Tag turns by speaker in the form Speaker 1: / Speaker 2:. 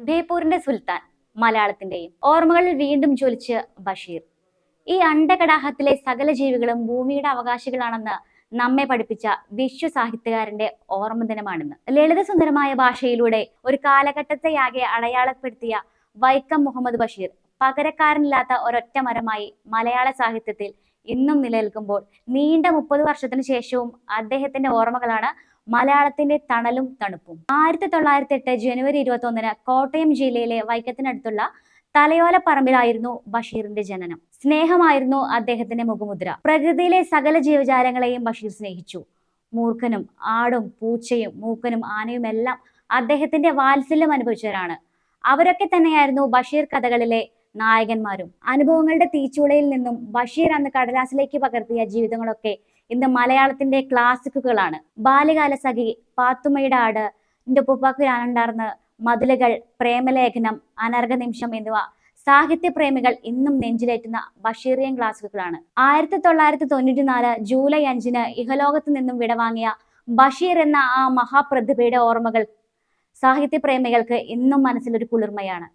Speaker 1: ബേപ്പൂരിന്റെ സുൽത്താൻ മലയാളത്തിന്റെയും. ഓർമ്മകളിൽ വീണ്ടും ജ്വലിച്ച് ബഷീർ. ഈ അണ്ടകടാഹത്തിലെ സകല ജീവികളും ഭൂമിയുടെ അവകാശികളാണെന്ന് നമ്മെ പഠിപ്പിച്ച വിശ്വ സാഹിത്യകാരന്റെ ഓർമ്മ ദിനമാണിന്ന്. ലളിതസുന്ദരമായ ഭാഷയിലൂടെ ഒരു കാലഘട്ടത്തെയാകെ അടയാളപ്പെടുത്തിയ വൈക്കം മുഹമ്മദ് ബഷീർ പകരക്കാരനില്ലാത്ത ഒരൊറ്റ മരമായി മലയാള സാഹിത്യത്തിൽ ഇന്നും നിലനിൽക്കുമ്പോൾ നീണ്ട മുപ്പത് വർഷത്തിനു ശേഷവും അദ്ദേഹത്തിന്റെ ഓർമ്മകളാണ് മലയാളത്തിന്റെ തണലും തണുപ്പും. ആയിരത്തി തൊള്ളായിരത്തി എട്ട് ജനുവരി ഇരുപത്തി ഒന്നിന് കോട്ടയം ജില്ലയിലെ വൈക്കത്തിനടുത്തുള്ള തലയോലപ്പറമ്പിലായിരുന്നു ബഷീറിന്റെ ജനനം. സ്നേഹമായിരുന്നു അദ്ദേഹത്തിന്റെ മുഖമുദ്ര. പ്രകൃതിയിലെ സകല ജീവജാലങ്ങളെയും ബഷീർ സ്നേഹിച്ചു. മൂർഖനും ആടും പൂച്ചയും മൂക്കനും ആനയും എല്ലാം അദ്ദേഹത്തിന്റെ വാത്സല്യം അനുഭവിച്ചവരാണ്. അവരൊക്കെ തന്നെയായിരുന്നു ബഷീർ കഥകളിലെ നായകന്മാരും അനുഭവങ്ങളുടെ തീച്ചുളയിൽ നിന്നും ബഷീർ അന്ന് കടലാസിലേക്ക് പകർത്തിയ ജീവിതങ്ങളൊക്കെ ഇന്ന് മലയാളത്തിന്റെ ക്ലാസിക്കുകളാണ്. ബാല്യകാല സഖി പാത്തുമ്മയുടെ ആട് എന്റെ ഉപ്പുപ്പാക്ക് ഞാനുണ്ടാർന്ന് മതിലുകൾ പ്രേമലേഖനം അനർഘ നിമിഷം എന്നിവ സാഹിത്യപ്രേമികൾ ഇന്നും നെഞ്ചിലേറ്റുന്ന ബഷീറിയൻ ക്ലാസിക്കുകളാണ്. ആയിരത്തി തൊള്ളായിരത്തി തൊണ്ണൂറ്റി നാല് ജൂലൈ അഞ്ചിന് ഇഹലോകത്ത് നിന്നും വിടവാങ്ങിയ ബഷീർ എന്ന ആ മഹാപ്രതിഭയുടെ ഓർമ്മകൾ സാഹിത്യപ്രേമികൾക്ക് ഇന്നും മനസ്സിലൊരു കുളിർമയാണ്.